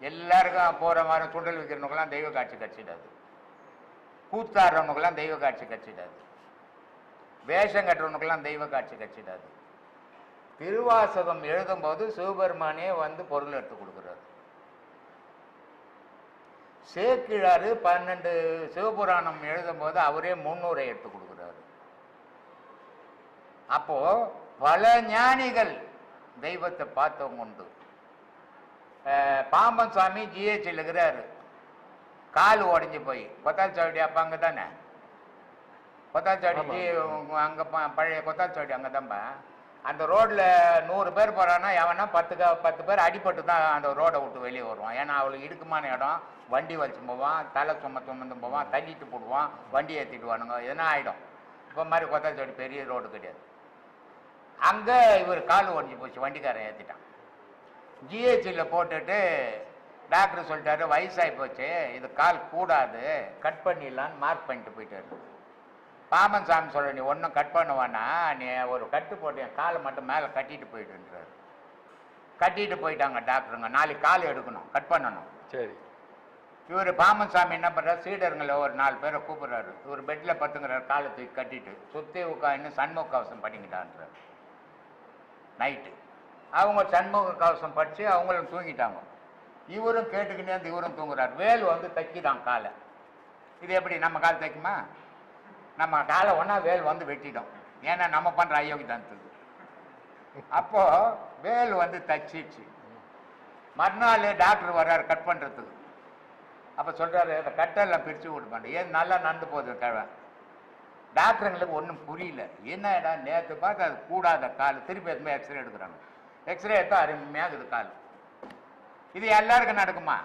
எல்லாருக்கும் போகிற மாதிரி சுண்டல் விற்கிறவனுக்கெல்லாம் தெய்வ காட்சி கட்சிடாது. கூத்தாடுறவனுக்கெல்லாம் தெய்வ காட்சி கட்சிடாது. வேஷம் கட்டுறவனுக்கெல்லாம் தெய்வ காட்சி கட்சிடாது. திருவாசகம் எழுதும்போது சிவபெருமானே வந்து பொருள் எடுத்து கொடுக்குறாரு. சேக்கிழாரு பன்னெண்டு சிவபுராணம் எழுதும்போது அவரே முன்னூரை எடுத்து கொடுக்குறாரு. அப்போ பல ஞானிகள் தெய்வத்தை பார்த்தவங்க உண்டு. பாம்பன் சுவாமி ஜிஹெச்சில் இருக்கிறாரு. கால் உடஞ்சி போய். கொத்தாச்சாவடி அப்போ அங்கே தானே கொத்தாச்சாவடி. ஜி அங்கே பழைய கொத்தாச்சாவடி அங்கே தான்ப்பா அந்த ரோட்டில் நூறு பேர் போகிறான்னா எவனா பத்து க- பத்து பேர் அடிபட்டு தான் அந்த ரோடை விட்டு வெளியே வருவான். ஏன்னா அவளுக்கு இடுக்கமான இடம். வண்டி வச்சு போவான் தலை சும சுமந்து போவான் தள்ளிட்டு போடுவான் வண்டி ஏற்றிட்டு வானுங்க எதனா ஆகிடும் இப்போ மாதிரி கொத்தாச்சாவடி பெரிய ரோடு கிடையாது. அங்கே இவர் கால் உடஞ்சி போச்சு வண்டிக்காரன் ஏற்றிட்டான் ஜிஹெச்சில் போட்டுட்டு டாக்டர் சொல்லிட்டாரு வயசாகி போச்சு இது கால் கூடாது கட் பண்ணிடலான்னு மார்க் பண்ணிட்டு போயிட்டாரு. பாமன் சாமி சொல்ற நீ ஒன்றும் கட் பண்ணுவானா நீ ஒரு கட்டு போட்டு என் காலை மட்டும் மேலே கட்டிட்டு போயிட்டுன்றாரு கட்டிட்டு போயிட்டாங்க டாக்டருங்க. நாளைக்கு கால் எடுக்கணும் கட் பண்ணணும். சரி. இவர் பாமன் சாமி என்ன பண்ணுறாரு சீடருங்களை ஒரு நாலு பேரை கூப்பிடுறாரு. இவர் பெட்டில் பத்துங்கிறாரு காலை தூக்கி கட்டிட்டு. சுற்றி உட்காந்து சண்முக கவசம் பண்ணிக்கிட்டான்றார். நைட்டு அவங்க சண்முக கவசம் படித்து அவங்களும் தூங்கிட்டாங்க. இவரும் கேட்டுக்கிட்டே இருந்து இவரும் தூங்குறார். வேல் வந்து தைக்கிதான் காலை. இது எப்படி நம்ம கால் தைக்குமா? நம்ம காலை ஒன்றா வேல் வந்து வெட்டிடும் ஏன்னா நம்ம பண்ணுற அயோக்கியதானத்துக்கு. அப்போ வேல் வந்து தச்சிடுச்சு மறுநாள் டாக்டர் வர்றார் கட் பண்ணுறதுக்கு அப்போ சொல்கிறாரு அந்த கட்டெல்லாம் பிரித்து விட மாட்டேன் ஏன் நல்லா நடந்து போகுது கிழமை டாக்டருங்களுக்கு ஒன்றும் புரியல. என்னடா நேற்று பார்த்து அது கூடாத கால். திருப்பி எதுவுமே எக்ஸ்ரே எடுக்கிறாங்க. எக்ஸ்ரே எடுத்தா அருமையாகுது கால் இது எல்லாருக்கும் நடக்குமா?